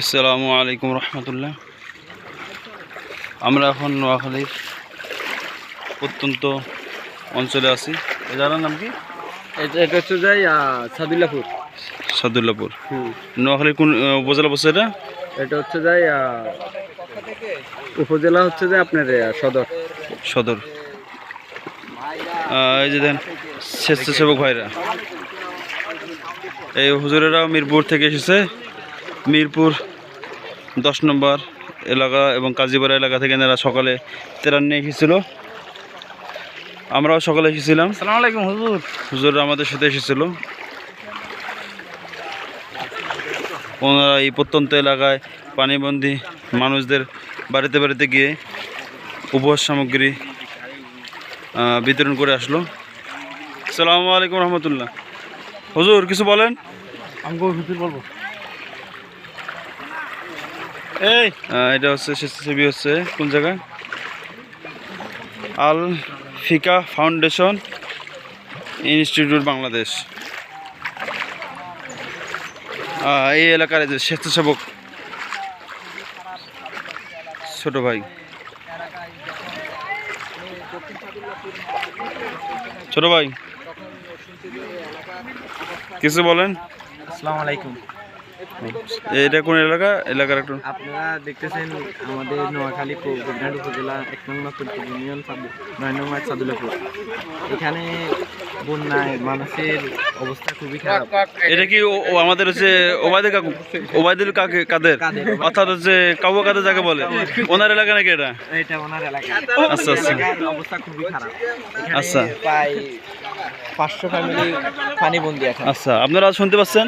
আসসালামু আলাইকুম রহমতুল্লাহ। আমরা এখন নোয়াখালীর প্রত্যন্ত অঞ্চলে আছি। এ জায়গার নাম কি? এটা এটা হচ্ছে যাই সাদুল্লাপুর। সাদুল্লাপুর। নোয়াখালীর কোন উপজেলা বসে এটা? এটা হচ্ছে যাই উপজেলা হচ্ছে যে আপনার সদর। সদর। এই যে দেন স্বেচ্ছাসেবক ভাইরা। এই হুজুরেরা মিরপুর থেকে এসেছে। মিরপুর দশ নম্বর এলাকা এবং কাজীপাড়া এলাকা থেকে এনারা সকালে তেরান নিয়ে এসেছিল। আমরাও সকালে এসেছিলাম। আলাইকুম হুজুর। হুজুররা আমাদের সাথে এসেছিল। ওনারা এই প্রত্যন্ত এলাকায় পানিবন্দী মানুষদের বাড়িতে বাড়িতে গিয়ে উপহার সামগ্রী বিতরণ করে আসলো। সালামু আলাইকুম রহমতুল্লাহ। হুজুর কিছু বলেন? আমি হুজুর বলব। এটা হচ্ছে স্বেচ্ছাসেবী হচ্ছে, কোন জায়গায়? আল ফিকা ফাউন্ডেশন ইনস্টিটিউট বাংলাদেশ। এই এলাকার যে স্বেচ্ছাসেবক ছোট ভাই। ছোট ভাই, কিছু বলেন? আসসালামু আলাইকুম। এটা কোন এলাকা? এলাকার একটু। আপনারা দেখতেছেন আমাদের নোয়াখালী গোবরঘাট উপজেলা এক নং নতুনপুর ইউনিয়ন নয় নং ওয়ার্ড সাদুল্লাপুর। এখানে বন্যায় মানুষের অবস্থা খুবই খারাপ। এটা কি আমাদের হচ্ছে ওবায়দুল কাকু? ওবায়দুল কাকে কাদের। অর্থাৎ হচ্ছে কাবু কাদের যাকে বলে? ওনার এলাকা নাকি এটা? এটা ওনার এলাকা। আচ্ছা, আচ্ছা। অবস্থা খুবই খারাপ। আচ্ছা। প্রায় পাঁচশো ফ্যামিলি পানিবন্দি এখন আচ্ছা আপনারা শুনতে পাচ্ছেন।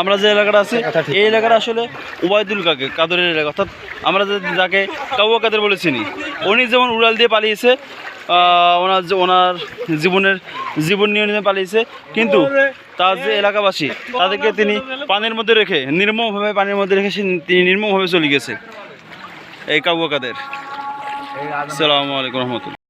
আমরা যে এলাকাটা আছি এই এলাকাটা আসলে ওবায়দুল কাকে কাদরের এলাকা অর্থাৎ আমরা যাকে কাবু কাদের বলে চিনি উনি যেমন উড়াল দিয়ে পালিয়েছে ওনার ওনার জীবনের জীবন নিয়ে নিয়ে পালিয়েছে কিন্তু তার যে এলাকাবাসী তাদেরকে তিনি পানির মধ্যে রেখে নির্মমভাবে পানির মধ্যে রেখে তিনি নির্মমভাবে চলে গেছে এই কাবু কাদের। সালামু আলাইকুম রহমতুল্লাহ।